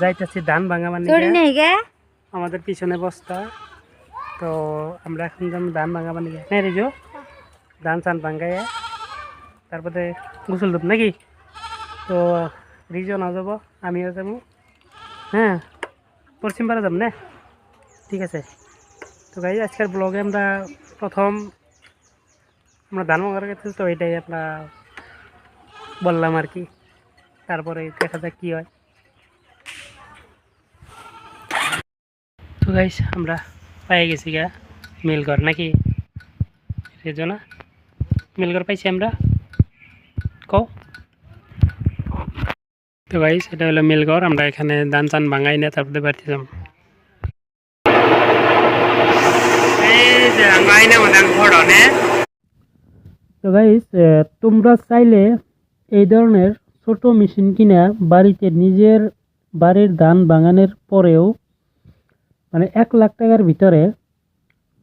যাইতেছি ধান ভাঙা মানে আমাদের পিছনে বস্তা তো আমরা এখন যাম ধান ভাঙা মানে হ্যাঁ রেজো ধান চান ভাঙ্গাইয়া তারপরে গোসল দেব নাকি তো রিজো না যাব আমিও যাব হ্যাঁ পশ্চিম পাড়া যাব না ঠিক আছে তো গাই আজকের ব্লগে আমরা প্রথম আমরা ধান ভাঙার গেছি তো এটাই আমরা বললাম আর কি। তারপরে দেখা যাক কী হয়? তো গাইস আমরা পাই গেছি গা, মিলঘর নাকি? রেজো না মিলঘর পাইছি আমরা। কও? তো গাইস এটা হলো মিলঘর, আমরা এখানে ধান চান ভাঙাই না, তারপরে বাড়তে যাম। তো গাইস তোমরা চাইলে এই ধরনের ছোট মেশিন কিনা বাড়িতে নিজের বাড়ির ধান বাগানের পরেও মানে এক লাখ টাকার ভিতরে,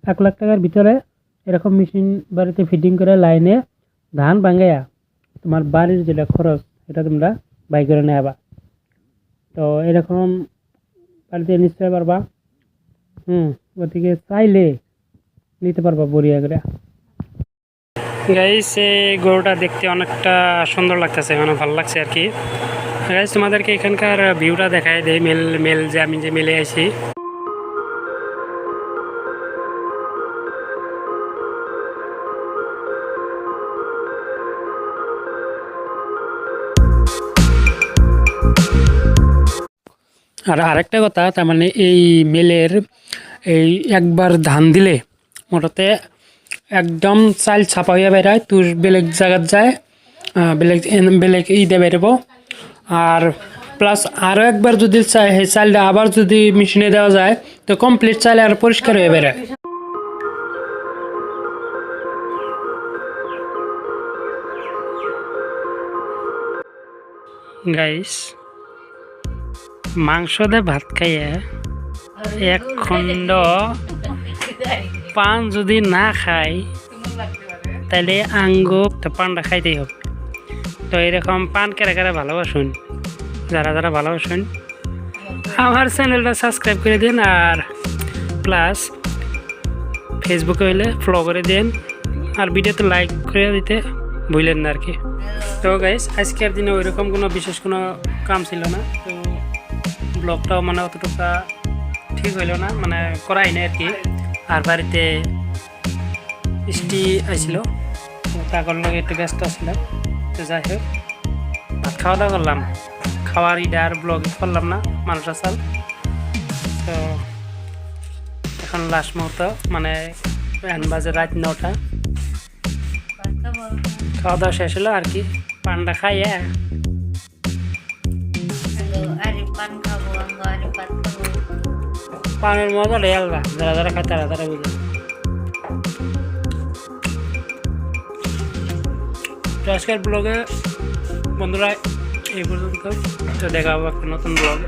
এক লাখ টাকার ভিতরে এরকম মেশিন বাড়িতে ফিটিং করে লাইনে ধান ভাঙাইয়া তোমার বাড়ির যেটা খরচ এটা তোমরা বাই করে নেবা তো এরকম বাড়িতে নিশ্চয় পারবা। হুম, গতিকে চাইলে নিতে পারবা বড়িয়া করে। গাইস এই গরুটা দেখতে অনেকটা সুন্দর লাগতেছে মানে ভালো লাগছে আর কি। গাইস তোমাদেরকে এখানকার ভিউটা দেখাই দেয় মেল মেল যে আমি যে মেলে আছি আর আরেকটা কথা, তার মানে এই মেলের এই একবার ধান দিলে মোটাতে একদম চাল ছাপা হইয়া বেড়ায় তোর বেলেগ জায়গাত যায় বেলেগ বেলেগ ইদে বেরোবো। আর প্লাস আরও একবার যদি চাই, সেই চালটা আবার যদি মেশিনে দেওয়া যায়, তো কমপ্লিট চালে আর পরিষ্কার হয়ে বেড়ায়। গাইস, মাংস দিয়ে ভাত খাইয়ে এক খণ্ড পান যদি না খাই তাহলে আঙ্গ তো পানটা খাইতেই হবে। তো এরকম পান কেরা কেরা ভালোবাসুন। যারা যারা ভালোবাসুন, আমার চ্যানেলটা সাবস্ক্রাইব করে দিন আর প্লাস ফেসবুকে হইলে ফলো করে দিন আর ভিডিওতে লাইক করে দিতে ভুলেন না আর কি তো গাইস আজকের দিনে ওইরকম কোনো বিশেষ কোনো কাম ছিল না। তো ব্লগটাও মানে অতটুকু ঠিক হইল না মানে করাই না আর কি আর বাড়িতে বৃষ্টি আইছিল। তো তাকর লগে একটু ব্যস্ত ছিলাম তো যাই হোক, ভাত খাওয়া দাওয়া করলাম। খাওয়ার ইডা আর ব্লগ করলাম না মানুষ আসাল তো এখন লাস্ট মুহূর্ত মানে বাজে রাত নটা। খাওয়া দাওয়া শেষ হলো আর কি, পান্ডা খাইয়া পানের মজাটাই আলাদা যারা যারা খায় তারা তারা বুঝে তো আজকের ব্লগে বন্ধুরা, এই পর্যন্ত। তো দেখা হবে একটা নতুন ব্লগে